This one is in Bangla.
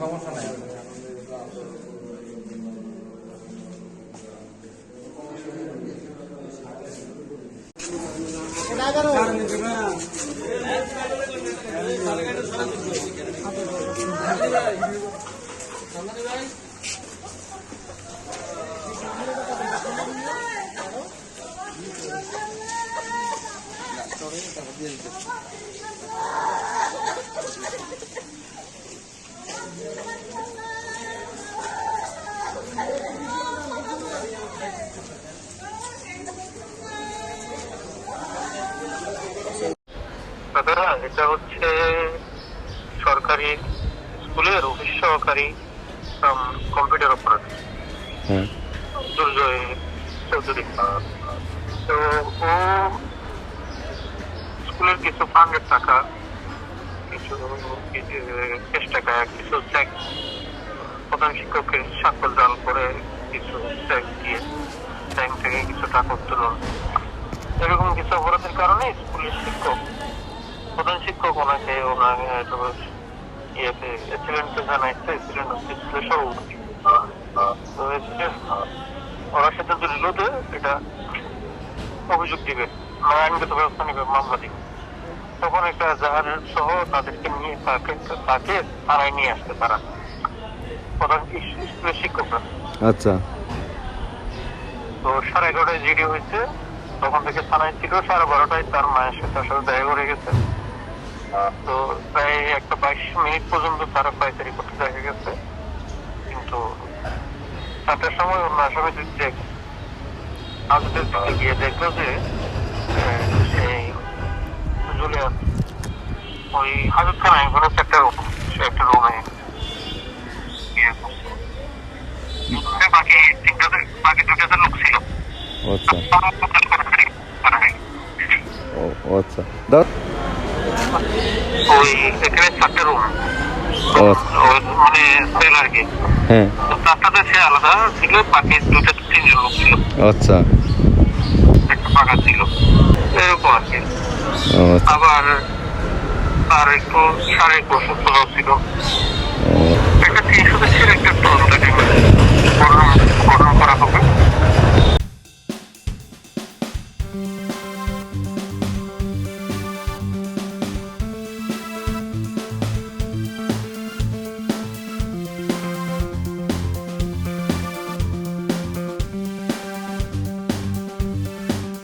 সমস্যা নাই দাদা এটা হচ্ছে সরকারি স্কুলের অফিস সহকারী কম্পিউটার অপারেটর। দুর্জয় চৌধুরী। তো ও কিছু ফান্ডের টাকা, কিছু কিছু টাকা, কিছু চেক প্রধান শিক্ষকের স্বাক্ষর দান করে কিছু চেক দিয়ে ব্যাংক থেকে কিছু টাকা উত্তোলন এরকম কিছু অপরাধের কারণে স্কুলের শিক্ষক, প্রধান শিক্ষক ওনাকে ওনাকে ইয়েতে এসিডেন্টকে জানাইছে এসিডেন্ট হচ্ছে স্কুলের সভাপতি। ওরা সিদ্ধান্ত নিল যে এটা অভিযোগ দিবে মানে আইনগত ব্যবস্থা নিবে মামলা দিবে তখন একটা জাহাজ সহ তাদেরকে নিয়ে তাকে তাকে থানায় নিয়ে আসবে তারা। প্রধান স্কুলের শিক্ষকরা। আচ্ছা। তো সাড়ে এগারোটায় জিডি হয়েছে। তখন থেকে থানায় ছিল সাড়ে বারোটায় তার মায়ের সাথে সাথে দেখা করে গেছে। তো প্রায় একটা বাইশ মিনিট পর্যন্ত তারা পাইকারি করতে দেখা গেছে। কিন্তু চারটার সময় অন্য আসামি যে হাজতের দিকে গিয়ে দেখল যে জুলিয়ান ওই হাজত থানায় কোনো একটা রুম সে একটা রুমে বাকি তিনটাতে বাকি দুটাতে লোক ছিল। আচ্ছা। ও আচ্ছা। দাও। ওই এখানে চারটে রুম ও মানে সেল আর কি। হ্যাঁ। তো চারটাতে সে আলাদা ছিল বাকি দুটা তিনজন লোক ছিল। আচ্ছা। একটা ফাঁকা ছিল। এরকম আর কি। আচ্ছা আবার তার একটু শারীরিক অসুস্থ ছিল।